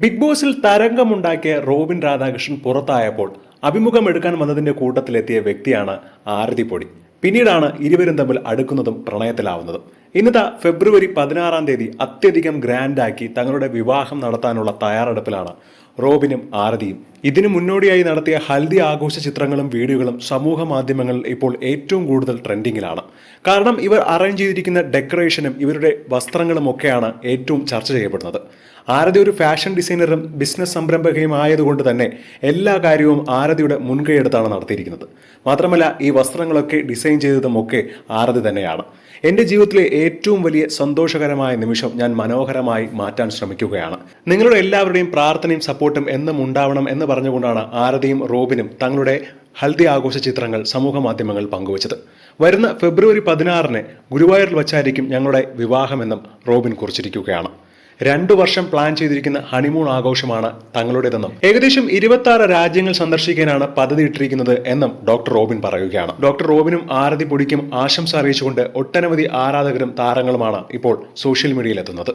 Big ബോസിൽ തരംഗമുണ്ടാക്കിയ Robin Radhakrishnan പുറത്തായപ്പോൾ അഭിമുഖം എടുക്കാൻ വന്നതിന്റെ കൂട്ടത്തിലെത്തിയ വ്യക്തിയാണ് ആരതി പൊടി. പിന്നീടാണ് ഇരുവരും തമ്മിൽ അടുക്കുന്നതും പ്രണയത്തിലാവുന്നതും. ഇന്നത്തെ ഫെബ്രുവരി പതിനാറാം തീയതി അത്യധികം ഗ്രാൻഡാക്കി തങ്ങളുടെ വിവാഹം നടത്താനുള്ള തയ്യാറെടുപ്പിലാണ് റോബിനും ആരതിയും. ഇതിനു മുന്നോടിയായി നടത്തിയ ഹൽദി ആഘോഷ ചിത്രങ്ങളും വീഡിയോകളും സമൂഹ മാധ്യമങ്ങളിൽ ഇപ്പോൾ ഏറ്റവും കൂടുതൽ ട്രെൻഡിങ്ങിലാണ്. കാരണം ഇവർ അറേഞ്ച് ചെയ്തിരിക്കുന്ന ഡെക്കറേഷനും ഇവരുടെ വസ്ത്രങ്ങളും ഒക്കെയാണ് ഏറ്റവും ചർച്ച ചെയ്യപ്പെടുന്നത്. ആരതി ഒരു ഫാഷൻ ഡിസൈനറും ബിസിനസ് സംരംഭകയും ആയതുകൊണ്ട് തന്നെ എല്ലാ കാര്യവും ആരതിയുടെ മുൻകൈയെടുത്താണ് നടത്തിയിരിക്കുന്നത്. മാത്രമല്ല ഈ വസ്ത്രങ്ങളൊക്കെ ഡിസൈൻ ചെയ്തതുമൊക്കെ ആരതി തന്നെയാണ്. എന്റെ ജീവിതത്തിലെ ഏറ്റവും വലിയ സന്തോഷകരമായ നിമിഷം ഞാൻ മനോഹരമായി മാറ്റാൻ ശ്രമിക്കുകയാണ്. നിങ്ങളുടെ എല്ലാവരുടെയും പ്രാർത്ഥനയും സപ്പോർട്ടും എന്നും ഉണ്ടാവണം എന്ന് പറഞ്ഞുകൊണ്ടാണ് ആരതിയും റോബിനും തങ്ങളുടെ ഹൽദി ആഘോഷ ചിത്രങ്ങൾ സമൂഹ മാധ്യമങ്ങൾ പങ്കുവച്ചത്. വരുന്ന ഫെബ്രുവരി പതിനാറിന് ഗുരുവായൂരിൽ വച്ചായിരിക്കും ഞങ്ങളുടെ വിവാഹമെന്നും റോബിൻ കുറിച്ചിരിക്കുകയാണ്. രണ്ടു വർഷം പ്ലാൻ ചെയ്തിരിക്കുന്ന ഹണിമൂൺ ആഘോഷമാണ് തങ്ങളുടേതെന്നും ഏകദേശം ഇരുപത്തി ആറ് രാജ്യങ്ങൾ സന്ദർശിക്കാനാണ് പദ്ധതി ഇട്ടിരിക്കുന്നത് എന്നും ഡോക്ടർ റോബിൻ പറയുകയാണ്. ഡോക്ടർ റോബിനും ആരതി പൊടിക്കും ആശംസ അറിയിച്ചുകൊണ്ട് ഒട്ടനവധി ആരാധകരും താരങ്ങളുമാണ് ഇപ്പോൾ സോഷ്യൽ മീഡിയയിലെത്തുന്നത്